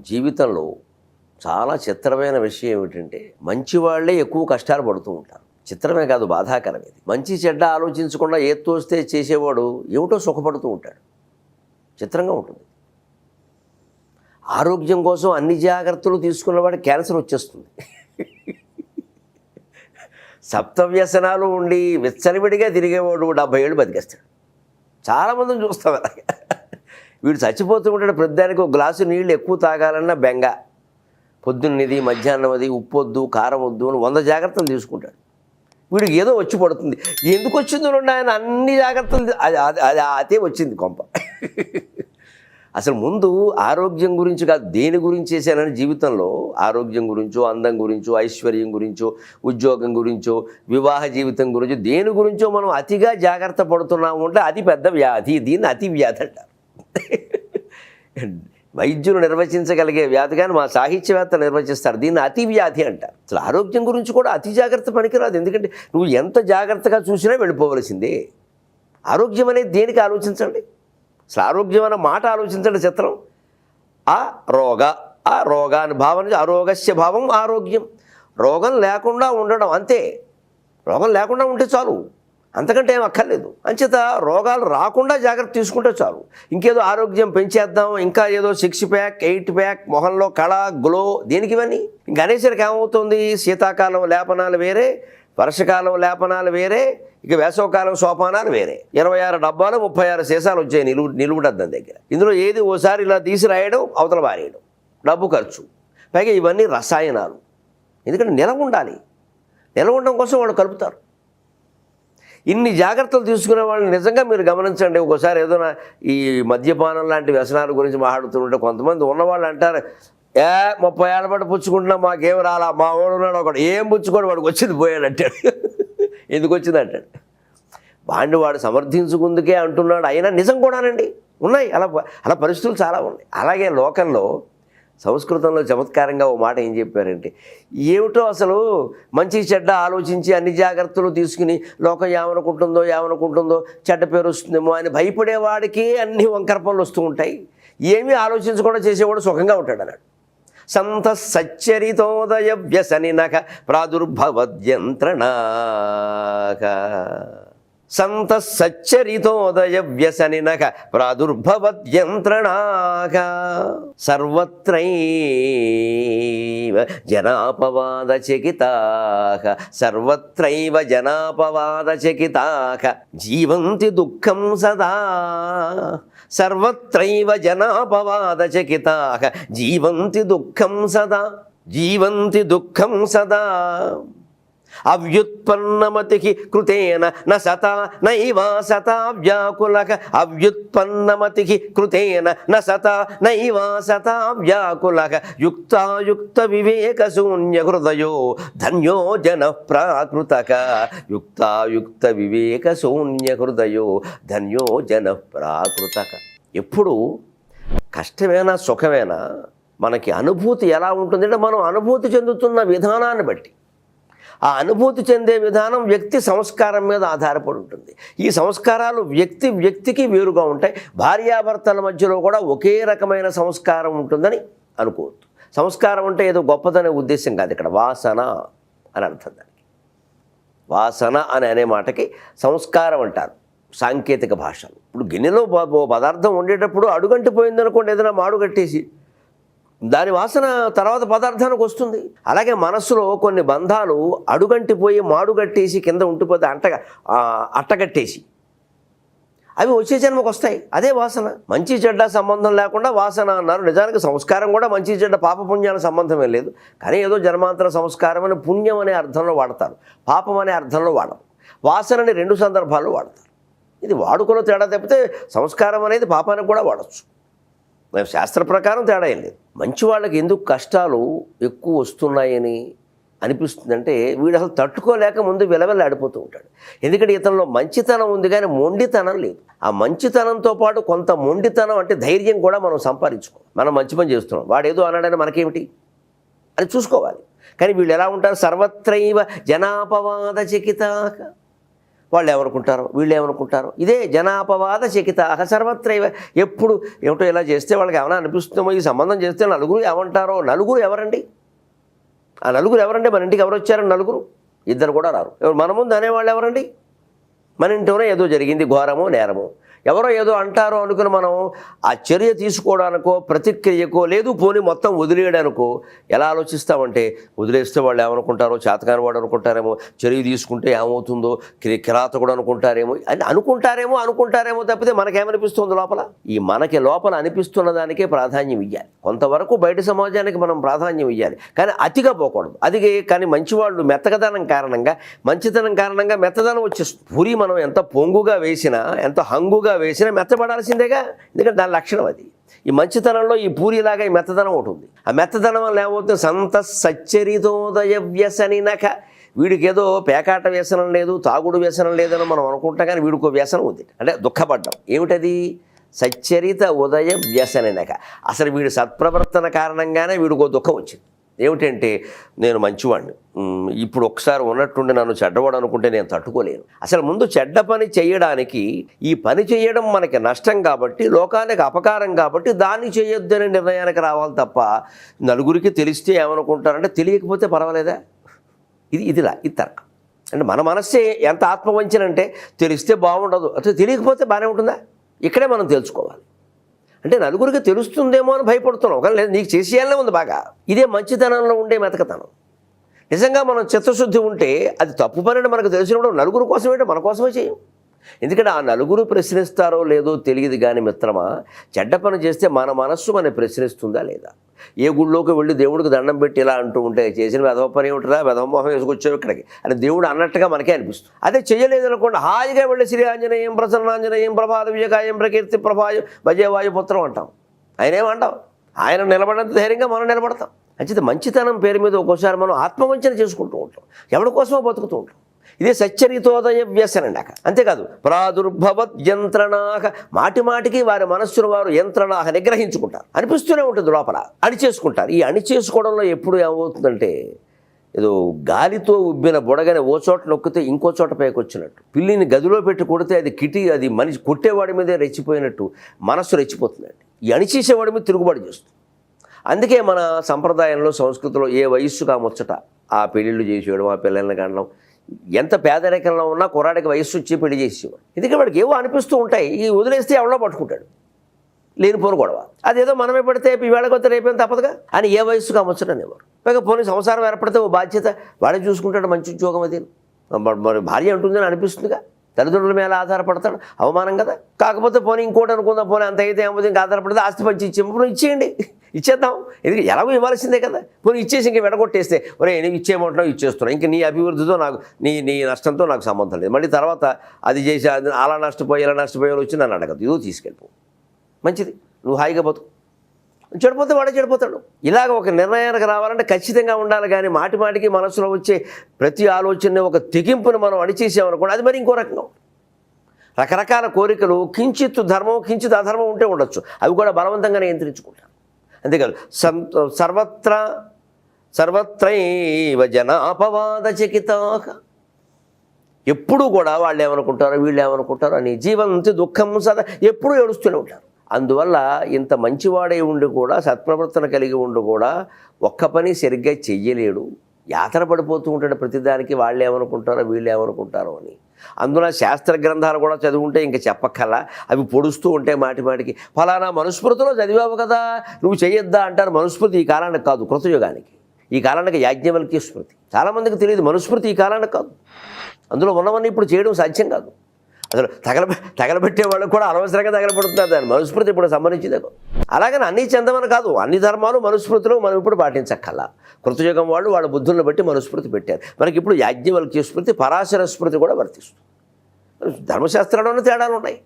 జీవితంలో చాలా చిత్రమైన విషయం ఏమిటంటే మంచి వాళ్ళే ఎక్కువ కష్టాలు పడుతూ ఉంటారు. చిత్రమే కాదు బాధాకరం ఇది. మంచి చెడ్డ ఆలోచించకుండా ఏ తోస్తే చేసేవాడు ఏమిటో సుఖపడుతూ ఉంటాడు. చిత్రంగా ఉంటుంది. ఆరోగ్యం కోసం అన్ని జాగ్రత్తలు తీసుకున్నవాడు క్యాన్సర్ వచ్చేస్తుంది. సప్తవ్యసనాలు ఉండి విచ్చలవిడిగా తిరిగేవాడు డెబ్బై ఏళ్ళు బతికేస్తాడు. చాలామందిని చూస్తాం అలాగే. వీడు చచ్చిపోతూ ఉంటాడు ప్రతిదానికి ఒక గ్లాసు నీళ్ళు ఎక్కువ తాగాలన్నా బెంగ. పొద్దున్నది మధ్యాహ్నం అది ఉప్పు వద్దు కారం వద్దు అని వంద జాగ్రత్తలు తీసుకుంటాడు. వీడికి ఏదో వచ్చి పడుతుంది. ఎందుకు వచ్చిందో ఆయన అన్ని జాగ్రత్తలు అది అది- అది అదే వచ్చింది కొంప. అసలు ముందు ఆరోగ్యం గురించి కాదు దేని గురించి చేశానని జీవితంలో ఆరోగ్యం గురించో అందం గురించో ఐశ్వర్యం గురించో ఉద్యోగం గురించో వివాహ జీవితం గురించో దేని గురించో మనం అతిగా జాగ్రత్త పడుతున్నాము అంటే అది పెద్ద వ్యాధి దీన్ని అతి వ్యాధి అంటారు. వైద్యులు నిర్వచించగలిగే వ్యాధి కానీ మా సాహిత్యవేత్త నిర్వచిస్తారు. దీన్ని అతి వ్యాధి అంటారు. అసలు ఆరోగ్యం గురించి కూడా అతి జాగ్రత్త పనికిరాదు. ఎందుకంటే నువ్వు ఎంత జాగ్రత్తగా చూసినా వెళ్ళిపోవలసిందే. ఆరోగ్యం అనేది దేనికి ఆలోచించండి? అసలు ఆరోగ్యం అన్న మాట ఆలోచించండి చిత్రం. ఆ రోగ ఆ రోగాని భావన ఆరోగస్య భావం ఆరోగ్యం. రోగం లేకుండా ఉండడం అంతే. రోగం లేకుండా ఉంటే చాలు. అంతకంటే ఏం అక్కర్లేదు. అంచేత రోగాలు రాకుండా జాగ్రత్త తీసుకుంటే చాలు. ఇంకేదో ఆరోగ్యం పెంచేద్దాం ఇంకా ఏదో సిక్స్ ప్యాక్ ఎయిట్ ప్యాక్ మొహంలో కళ గ్లో దేనికి ఇవన్నీ? ఇంకా అనేసరికి ఏమవుతుంది? శీతాకాలం లేపనాలు వేరే వర్షకాలం లేపనాలు వేరే ఇక వేసవకాలం సోపానాలు వేరే. ఇరవై ఆరు డబ్బాలు ముప్పై ఆరు సీసాలు వచ్చాయి నిలువు నిలువుడద్దం దగ్గర. ఇందులో ఏది ఓసారి ఇలా తీసి రాయడం అవతల పారేయడం డబ్బు ఖర్చు. పైగా ఇవన్నీ రసాయనాలు. ఎందుకంటే నిలవ ఉండాలి. నిలవ ఉండడం కోసం వాళ్ళు కలుపుతారు. ఇన్ని జాగ్రత్తలు తీసుకునే వాళ్ళని నిజంగా మీరు గమనించండి. ఒకసారి ఏదైనా ఈ మద్యపానం లాంటి వ్యసనాల గురించి మాట్లాడుతుంటే కొంతమంది ఉన్నవాళ్ళు అంటారు ఏ ముప్పై ఏళ్ళ పాటు పుచ్చుకుంటున్నా మాకేం రాలా? మా వాడు ఉన్నాడు ఒకడు ఏం పుచ్చుకోడు? వాడికి వచ్చింది పోయాడు అంటాడు. ఎందుకు వచ్చింది అంటాడు. వాడిని వాడు సమర్థించుకుందుకే అంటున్నాడు. అయినా నిజం కూడానండి. ఉన్నాయి. అలా అలా పరిస్థితులు చాలా ఉన్నాయి. అలాగే లోకంలో సంస్కృతంలో చమత్కారంగా ఓ మాట ఏం చెప్పారంటే ఏమిటో అసలు మంచి చెడ్డ ఆలోచించి అన్ని జాగ్రత్తలు తీసుకుని లోకం ఏమనుకుంటుందో ఏమనుకుంటుందో చెడ్డ పేరు వస్తుందేమో అని భయపడేవాడికి అన్ని వంకర పనులు వస్తూ ఉంటాయి. ఏమీ ఆలోచించకుండా చేసేవాడు సుఖంగా ఉంటాడు అన్నాడు. సంత సచ్చరితోదయ వ్యసనినక ప్రాదుర్భవద్యంత్రణాక సంత సచ్చరితోదయ వ్యసనినక ప్రాదుర్భవద్యంత్రణాక సర్వత్రైవ జనాపవాద చకితాక సర్వత్రైవ జనాపవాద చకితాక జీవంతి దుఃఖం సదా సర్వత్రైవ జనాపవాద చకితాక జీవంతి దుఃఖం సదా జీవంతి దుఃఖం సదా అవ్యుత్పన్నమతికి కృతేన న సతా నైవా సత వ్యాకులక అవ్యుత్పన్నమతికి కృతేన న సతా నైవా సత వ్యాకులక యుక్తాయుక్త వివేక శూన్య హృదయో ధన్యో జన ప్రాకృతక యుక్తాయుక్త వివేక శూన్య హృదయో ధన్యో జన ప్రాకృతక. ఎప్పుడు కష్టమేనా సుఖమేనా? మనకి అనుభూతి ఎలా ఉంటుందంటే మనం అనుభూతి చెందుతున్న విధానాన్ని బట్టి. ఆ అనుభూతి చెందే విధానం వ్యక్తి సంస్కారం మీద ఆధారపడి ఉంటుంది. ఈ సంస్కారాలు వ్యక్తి వ్యక్తికి వేరుగా ఉంటాయి. భార్యాభర్తల మధ్యలో కూడా ఒకే రకమైన సంస్కారం ఉంటుందని అనుకోవద్దు. సంస్కారం అంటే ఏదో గొప్పదనే ఉద్దేశం కాదు ఇక్కడ. వాసన అని అర్థం దానికి. వాసన అని అనే మాటకి సంస్కారం అంటారు సాంకేతిక భాషలు. ఇప్పుడు గిన్నెలో పదార్థం వండేటప్పుడు అడుగంటి పోయిందనుకోండి ఏదైనా మాడుగట్టేసి దాని వాసన తర్వాత పదార్థానికి వస్తుంది. అలాగే మనస్సులో కొన్ని బంధాలు అడుగంటిపోయి మాడుగట్టేసి కింద ఉండిపోతే అంట అట్టగట్టేసి అవి వచ్చే జన్మకు వస్తాయి. అదే వాసన. మంచి చెడ్డ సంబంధం లేకుండా వాసన అన్నారు. నిజానికి సంస్కారం కూడా మంచి చెడ్డ పాపపుణ్యాల సంబంధమే లేదు. కానీ ఏదో జన్మాంతర సంస్కారం అని పుణ్యం అనే అర్థంలో వాడతారు. పాపం అనే అర్థంలో వాడరు. వాసనని రెండు సందర్భాల్లో వాడతారు. ఇది వాడుకలో తేడా తప్పితే సంస్కారం అనేది పాపానికి కూడా వాడచ్చు. శాస్త్ర ప్రకారం తేడా ఏం లేదు. మంచి వాళ్ళకి ఎందుకు కష్టాలు ఎక్కువ వస్తున్నాయని అనిపిస్తుందంటే వీడు అసలు తట్టుకోలేక ముందు విలవెల్లాడిపోతూ ఉంటాడు. ఎందుకంటే ఇతనిలో మంచితనం ఉంది కానీ మొండితనం లేదు. ఆ మంచితనంతో పాటు కొంత మొండితనం అంటే ధైర్యం కూడా మనం సంపాదించుకో మనం మంచి పని చేస్తున్నాం. వాడు ఏదో అన్నాడని మనకేమిటి? అని చూసుకోవాలి. కానీ వీళ్ళు ఎలా ఉంటారు? సర్వత్రైవ జనాపవాద చకితాక వాళ్ళు ఏమనుకుంటారు వీళ్ళు ఏమనుకుంటారు ఇదే జనాపవాద చకిత సర్వత్ర ఎప్పుడు ఏమిటో ఇలా చేస్తే వాళ్ళకి ఏమైనా అనిపిస్తుందో ఈ సంబంధం చేస్తే నలుగురు ఏమంటారో నలుగురు ఎవరండి? ఆ నలుగురు ఎవరండి? మన ఇంటికి ఎవరు వచ్చారు? నలుగురు. ఇద్దరు కూడా రారు. ఎవరు మన ముందు అనేవాళ్ళు ఎవరండి? మన ఇంట్లోనే ఏదో జరిగింది ఘోరము నేరము. ఎవరో ఏదో అంటారో అనుకుని మనం ఆ చర్య తీసుకోవడానికో ప్రతిక్రియకో లేదు పోని మొత్తం వదిలేయడానికో ఎలా ఆలోచిస్తామంటే వదిలేస్తే వాళ్ళు ఏమనుకుంటారో చేతకాని వాడు అనుకుంటారేమో చర్య తీసుకుంటే ఏమవుతుందో కి- కూడా అనుకుంటారేమో అని అనుకుంటారేమో అనుకుంటారేమో తప్పితే మనకేమనిపిస్తుంది లోపల? ఈ మనకి లోపల అనిపిస్తున్న దానికే ప్రాధాన్యం ఇవ్వాలి కొంతవరకు బయట సమాజానికి మనం ప్రాధాన్యం ఇవ్వాలి కానీ అతిగా పోకూడదు. అది కానీ మంచివాళ్ళు మెత్తగదనం కారణంగా మంచితనం కారణంగా మెత్తదనం వచ్చేస్తుంది. పూరి మనం ఎంత పొంగుగా వేసినా ఎంత హంగుగా వేసినా మెత్తబడాల్సిందేగా ఎందుకంటే దాని లక్షణం అది. ఈ మంచితనంలో ఈ పూరిలాగా ఈ మెత్తదనం ఒకటి ఉంది. ఆ మెత్తదనం వల్ల ఏమవుతుంది? సంత సచ్చరితోదయ వ్యసనినక వీడికి ఏదో పేకాట వ్యసనం లేదు తాగుడు వ్యసనం లేదని మనం అనుకుంటాం కానీ వీడికి వ్యసనం ఉంది. అంటే దుఃఖపడ్డం. ఏమిటది? సచ్చరిత ఉదయ వ్యసనినక అసలు వీడి సత్ప్రవర్తన కారణంగానే వీడికో దుఃఖం వచ్చింది. ఏమిటంటే నేను మంచివాడిని ఇప్పుడు ఒకసారి ఉన్నట్టుండి నన్ను చెడ్డవాడు అనుకుంటే నేను తట్టుకోలేను. అసలు ముందు చెడ్డ పని చేయడానికి ఈ పని చేయడం మనకి నష్టం కాబట్టి లోకానికి అపకారం కాబట్టి దాన్ని చేయొద్దనే నిర్ణయానికి రావాలి తప్ప నలుగురికి తెలిస్తే ఏమనుకుంటారంటే తెలియకపోతే పర్వాలేదా? ఇది ఇదిలా ఇది తర్కం. అంటే మన మనస్సే ఎంత ఆత్మవంచనంటే తెలిస్తే బాగుండదు. అసలు తెలియకపోతే బాగానే ఉంటుందా? ఇక్కడే మనం తెలుసుకోవాలి. అంటే నలుగురికి తెలుస్తుందేమో అని భయపడుతున్నాం కానీ లేదు నీకు చేసేయాలనే ఉంది బాగా. ఇదే మంచితనంలో ఉండే మెతకతనం. నిజంగా మనం చిత్తశుద్ధి ఉంటే అది తప్పు పని అని మనకు తెలిసినప్పుడు నలుగురు కోసం మన కోసమే చేయం. ఎందుకంటే ఆ నలుగురు ప్రశ్నిస్తారో లేదో తెలియదు కానీ మిత్రమా చెడ్డ పని చేస్తే మన మనస్సు మన ప్రశ్నిస్తుందా లేదా? ఏ గుళ్ళోకి వెళ్ళి దేవుడికి దండం పెట్టి ఇలా అంటూ ఉంటే చేసిన వెధవ పని ఏమిటిరా వెధవమోహం వేసుకొచ్చావు ఇక్కడికి. అని దేవుడు అన్నట్టుగా మనకే అనిపిస్తుంది. అదే చేయలేదు అనుకోండి హాయిగా వెళ్ళి శ్రీ ఆంజనేయం ప్రసన్నాంజనేయం ప్రభాత విజయకాయం ప్రకీర్తి ప్రభాయం భజయవాయుపుత్రం అంటాం. ఆయన ఏమంటాం ఆయన నిలబడంత ధైర్యంగా మనం నిలబడతాం. అంచేత మంచితనం పేరు మీద ఒక్కోసారి మనం ఆత్మవంచన చేసుకుంటూ ఉంటాం. ఎవరి కోసమో బతుకుతూ ఉంటాం. ఇదే సచ్చరితోదయ వ్యసనండాక అంతేకాదు ప్రాదుర్భవత్ యంత్రణాహ మాటి మాటికి వారి మనస్సును వారు యంత్రణాహ నిగ్రహించుకుంటారు అనిపిస్తూనే ఉంటుంది లోపల. అణిచేసుకుంటారు. ఈ అణిచేసుకోవడంలో ఎప్పుడు ఏమవుతుందంటే ఏదో గాలితో ఉబ్బిన బుడగని ఓ చోట నొక్కితే ఇంకో చోట పైకి వచ్చినట్టు పిల్లిని గదిలో పెట్టి కొడితే అది కిటి అది మనిషి కొట్టేవాడి మీదే రెచ్చిపోయినట్టు మనస్సు రెచ్చిపోతుందండి. ఈ అణిచేసేవాడి మీద తిరుగుబాటు చేస్తుంది. అందుకే మన సంప్రదాయంలో సంస్కృతిలో ఏ వయస్సుగా ముచ్చట ఆ పెళ్ళిళ్ళు చేసేయడం ఆ పిల్లల్ని కనడం ఎంత పేదరికంలో ఉన్నా కుర్రాడికి వయస్సు వచ్చి పెళ్ళి చేసేవారు ఎందుకంటే వాడికి ఏవో అనిపిస్తూ ఉంటాయి. ఈ వదిలేస్తే ఎవడో పట్టుకుంటాడు. లేనిపోను గొడవ. అదేదో మనమే పడితే ఈవేళ కొత్త రేపేం తప్పదుగా? అని ఏ వయస్సు కామొచ్చడనేవారు పైగా పోనీ సంసారం ఏర్పడితే ఓ బాధ్యత వాడే చూసుకుంటాడు మంచి ఉద్యోగం అది. మరి- మరి భార్య ఉంటుందని అనిపిస్తుందిగా? తల్లిదండ్రుల మీద ఆధారపడతాడు అవమానం కదా? కాకపోతే పోనీ ఇంకోటి అనుకుందాం పోనీ అంత అయితే ఏమవుతుంది ఇంకా ఆధారపడితే ఆస్తి పంచి ఇచ్చేప్పుడు ఇచ్చేయండి. ఇచ్చేద్దాం. ఎందుకు? ఎలాగో ఇవ్వాల్సిందే కదా. పోనీ ఇచ్చేసి ఇంక వెడగొట్టేస్తే ఒరే నేను ఇచ్చేయమంటున్నావు ఇచ్చేస్తున్నావు ఇంక నీ అభివృద్ధితో నాకు నీ నీ నష్టంతో నాకు సంబంధం లేదు. మళ్ళీ తర్వాత అది చేసి అది అలా నష్టపోయి ఇలా నష్టపోయేలా వచ్చి నన్ను అడగదు ఇదో తీసుకెళ్ళిపో. మంచిది. నువ్వు హాయిగా బతుకు. చెడిపోతే వాడే చెడిపోతాడు. ఇలాగ ఒక నిర్ణయానికి రావాలంటే ఖచ్చితంగా ఉండాలి. కానీ మాటి మాటికి మనసులో వచ్చే ప్రతి ఆలోచనని ఒక తెగింపును మనం అణిచేసామనుకోండి అది మరి ఇంకో రకంగా రకరకాల కోరికలు కించిత్తు ధర్మం కించిత్ అధర్మం ఉంటే ఉండొచ్చు. అవి కూడా బలవంతంగా నియంత్రించుకుంటాం. అంతేకాదు సంత సర్వత్ర సర్వత్రైవ జనాపవాద చకితాక ఎప్పుడూ కూడా వాళ్ళు ఏమనుకుంటారు వీళ్ళు ఏమనుకుంటారో అని జీవంతి దుఃఖం సదా ఎప్పుడూ ఏడుస్తూనే ఉంటారు. అందువల్ల ఇంత మంచివాడై ఉండి కూడా సత్ప్రవర్తన కలిగి ఉండి కూడా ఒక్క పని సరిగ్గా చెయ్యలేడు. యాతన పడిపోతూ ఉంటాడు ప్రతిదానికి వాళ్ళు ఏమనుకుంటారో వీళ్ళు ఏమనుకుంటారో అని. అందులో శాస్త్ర గ్రంథాలు కూడా చదువుకుంటే ఇంకా చెప్పక్కల అవి పొడుస్తూ ఉంటే మాటి మాటికి ఫలానా మనుస్మృతిలో చదివావు కదా నువ్వు చేయొద్దా అంటారు మనుస్మృతి ఈ కాలానికి కాదు కృతయుగానికి. ఈ కాలానికి యాజ్ఞవల్క్య స్మృతి. చాలామందికి తెలియదు మనుస్మృతి ఈ కాలానికి కాదు. అందులో ఉన్నవన్నీ ఇప్పుడు చేయడం సాధ్యం కాదు. అసలు తగల తగలబెట్టే వాళ్ళు కూడా అనవసరంగా తగలబడుతున్నారు. దాని మనుస్మృతి ఇప్పుడు సంబంధించిందే అలాగని అన్నీ చెందమని కాదు అన్ని ధర్మాలు మనుస్మృతులు మనం ఇప్పుడు పాటించక్కల్లా కృతయుగం వాళ్ళు వాళ్ళ బుద్ధులను బట్టి మనుస్మృతి పెట్టారు. మనకి ఇప్పుడు యాజ్ఞవల్క్య స్మృతి పరాశర స్మృతి కూడా వర్తిస్తుంది. ధర్మశాస్త్రంలోనే తేడాలు ఉన్నాయి